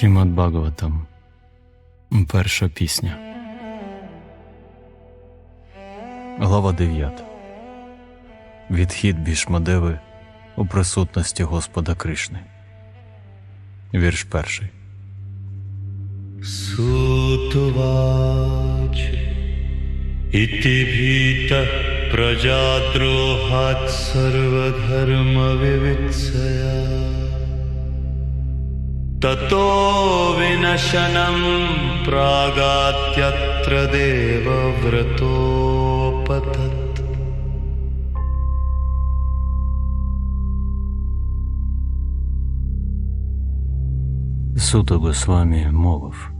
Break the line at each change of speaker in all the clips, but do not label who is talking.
Шрімад Бхагаватам Перша пісня. Глава 9. Відхід Бішмадеви у присутності Господа Кришни. Вірш перший.
Сутувач іти біта праджадрохат сарвадхарма вивіця ततो विनशनं प्रागात्यत्र देवव्रतोपतत्
Суто Госвамі мовив.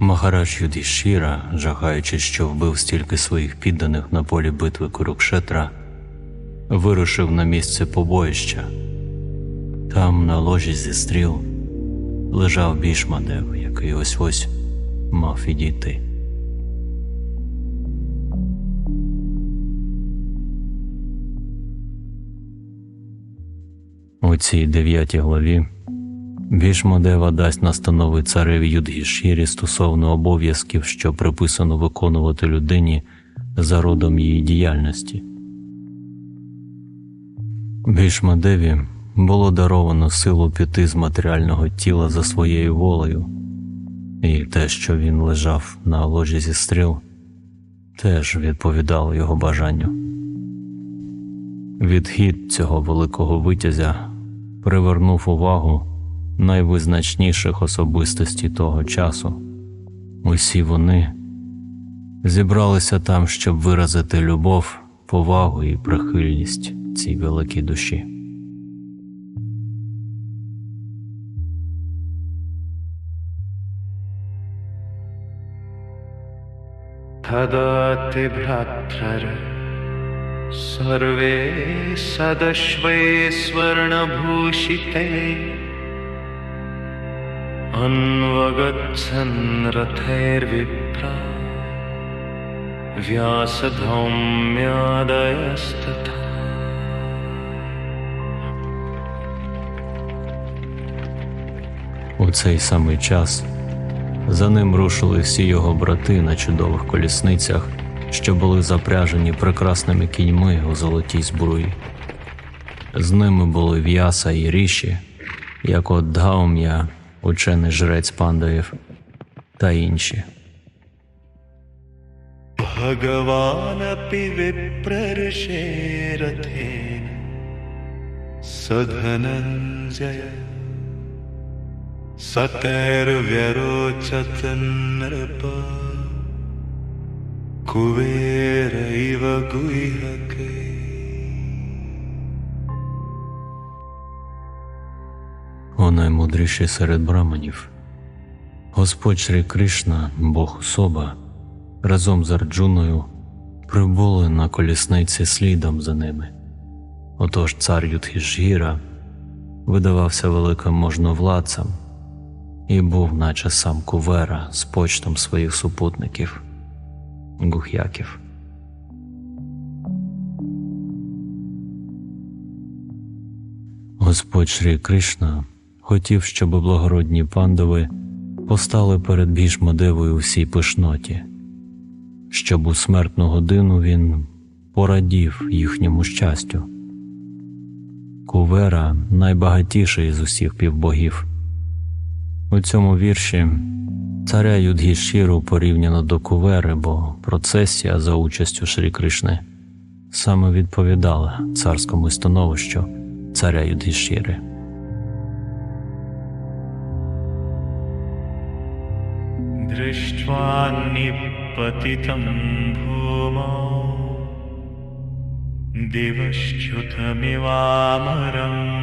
Махарадж Юдішіра, жагаючись, що вбив стільки своїх підданих на полі битви Курукшетра, вирушив на місце побоїща. Там, на ложі зі стріл, лежав Бішмадев, який ось ось мав відійти. У цій дев'ятій главі Бішмадева дасть настанови цареві Юдгішірі стосовно обов'язків, що приписано виконувати людині за родом її діяльності. Бішмадеві було даровано силу піти з матеріального тіла за своєю волею, і те, що він лежав на ложі зі стріл, теж відповідало його бажанню. Відхід цього великого витязя привернув увагу найвизначніших особистостей того часу. Усі вони зібралися там, щоб виразити любов, повагу і прихильність цій великій душі.
तदाति भ्रात्रर सर्वे सदश्वै स्वर्णभूषिते अन्वगच्छन् रथैर्विप्रा व्यासधौम्यादयस्तथा
У цей самий час За ним рушили всі його брати на чудових колісницях, що були запряжені прекрасними кіньми у золотій збруї. З ними були в'яса і ріші, як от Гаум'я, учений жрець Пандаїв, та інші.
Бхагаванапі випрершерате садхананджая सतैर्व्यरोचत नृप कुबेरैव गुह्यके
О наймудріший серед браманів. Господь Шрі Кришна, Бог особа, разом з Арджуною прибули на колісниці слідом за ними. Отож цар Юдхішгіра видавався великим можновладцем і був, наче сам Кувера, з почтом своїх супутників гух'яків. Господь Шрі Кришна хотів, щоб благородні пандови постали перед Бішмадевою у всій пишноті, щоб у смертну годину він порадів їхньому щастю. Кувера найбагатіший з усіх півбогів. У цьому вірші царя Юдгішіру порівняно до кувери, бо процесія за участю Шрі Кришни саме відповідала царському становищу царя Юдгішіри.
Дриштваніпатитам Бхумо Диващутамівамарам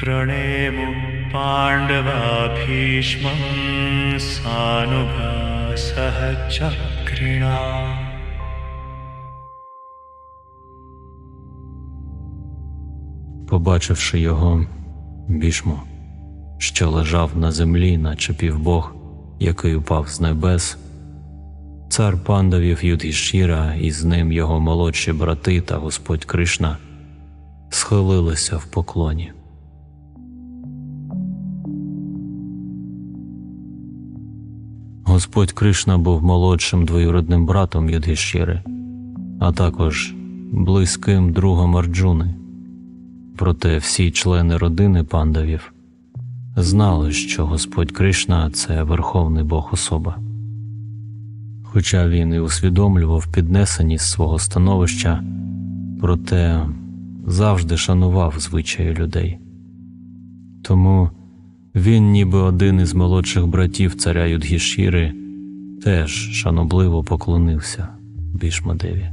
प्रणेमु पाण्डवा भीष्मं सानुभासः चक्रिणा
Побачивши його, бішмо, що лежав на землі, наче півбог, який упав з небес, цар пандавів Юдгішіра і з ним його молодші брати та Господь Кришна схилилися в поклоні. Господь Кришна був молодшим двоюродним братом Юдгішіри, а також близьким другом Арджуни. Проте всі члени родини пандавів знали, що Господь Кришна це верховний Бог особа. Хоча він і усвідомлював піднесеність свого становища, проте завжди шанував звичаї людей. Тому він, ніби один із молодших братів царя Юдгішіри, теж шанобливо поклонився Бішмадеві.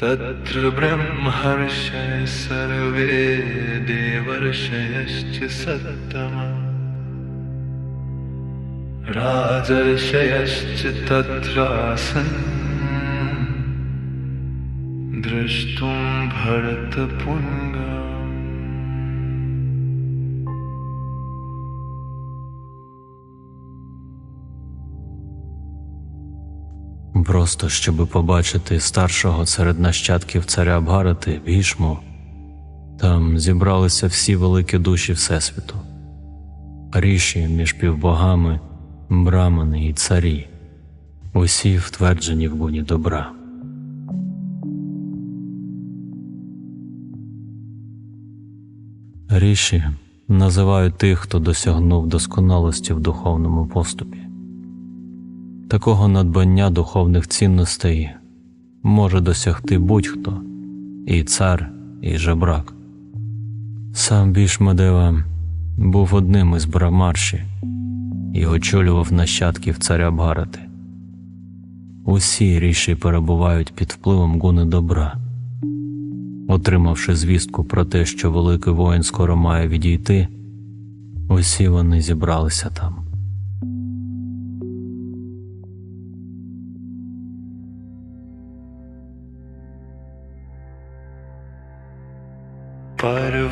तत्र ब्रह्मर्षय सर्वे देवर्षयश्च सत्तमा राजर्षयश्च तत्रासन् द्रष्टुं भरतपुङ्गा
Просто щоби побачити старшого серед нащадків царя Бгарати Бішму, там зібралися всі великі душі Всесвіту, ріші між півбогами, брамани і царі, усі втверджені в буні добра. Ріші називають тих, хто досягнув досконалості в духовному поступі. Такого надбання духовних цінностей може досягти будь-хто і цар, і жебрак. Сам Бішмадева був одним із брамарші і очолював нащадків царя Бгарати. Усі ріші перебувають під впливом гуни добра. Отримавши звістку про те, що великий воїн скоро має відійти, усі вони зібралися там.
Пару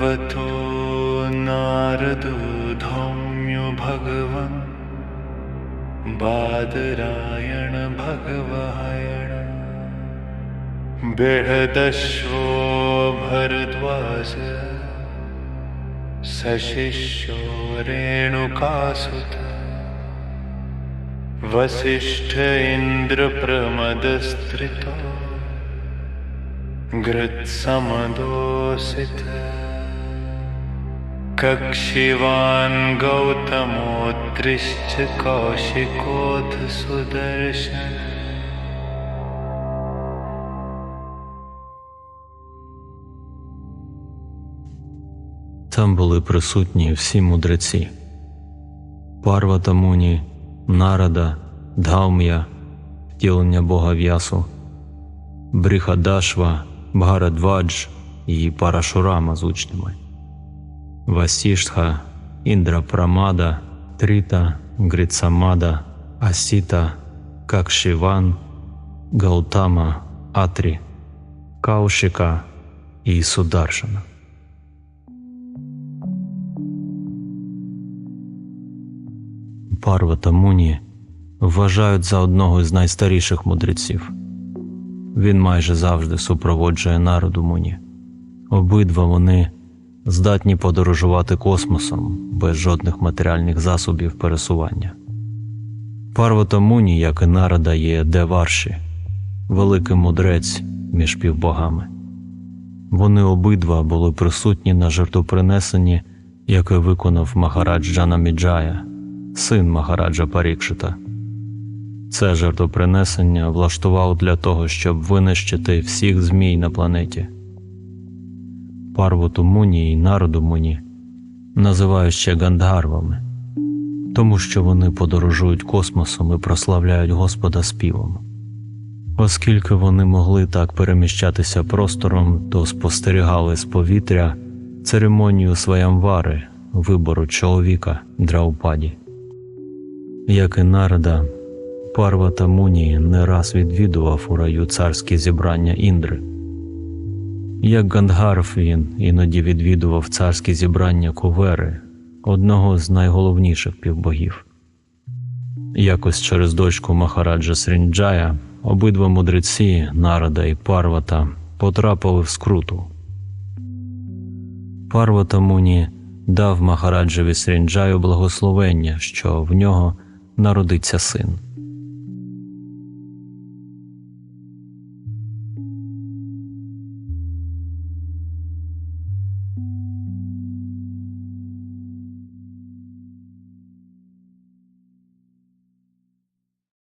बृहदश्वो भरद्वाज सशिष्यो रेणुकासुत। वसिष्ठ इन्द्रप्रमदस्त्रितो गृत्समदोषित। कक्षिवान् गौतमोत्रिश्च कौशिकोऽथ सुदर्शन
Там були присутні всі мудреці Парвата Муні, Нарада, Dhaumya, втілення Бога В'ясу, Брихадашва, Бгарадвадж і Парашурама з учнями, Васіштха, Індра Прамада, Тріта, Грицамада, Асіта, Какшіван, Гаутама, Атрі, Каушика і Сударшана. Парвата Муні вважають за одного з найстаріших мудреців. Він майже завжди супроводжує народу Муні. Обидва вони здатні подорожувати космосом без жодних матеріальних засобів пересування. Парвата Муні, як і Нарада, є Деварші, великий мудрець між півбогами. Вони обидва були присутні на жертвопринесенні, яке виконав Махарадж Джанаміджая, син Махараджа Парікшита. Це жертвопринесення влаштував для того, щоб винищити всіх змій на планеті. Парвоту Муні і народу Муні називають ще Гандгарвами, тому що вони подорожують космосом і прославляють Господа співом. Оскільки вони могли так переміщатися простором, то спостерігали з повітря церемонію Сваямвари, вибору чоловіка Драупаді. Як і Нарада, Парвата Муні не раз відвідував у раю царські зібрання Індри. Як Гандгарв він іноді відвідував царські зібрання Кувери, одного з найголовніших півбогів. Якось через дочку Махараджа Срінджая обидва мудреці, Нарада і Парвата, потрапили в скруту, Парвата Муні дав Махараджеві Срінджаю благословення, що в нього народиться син.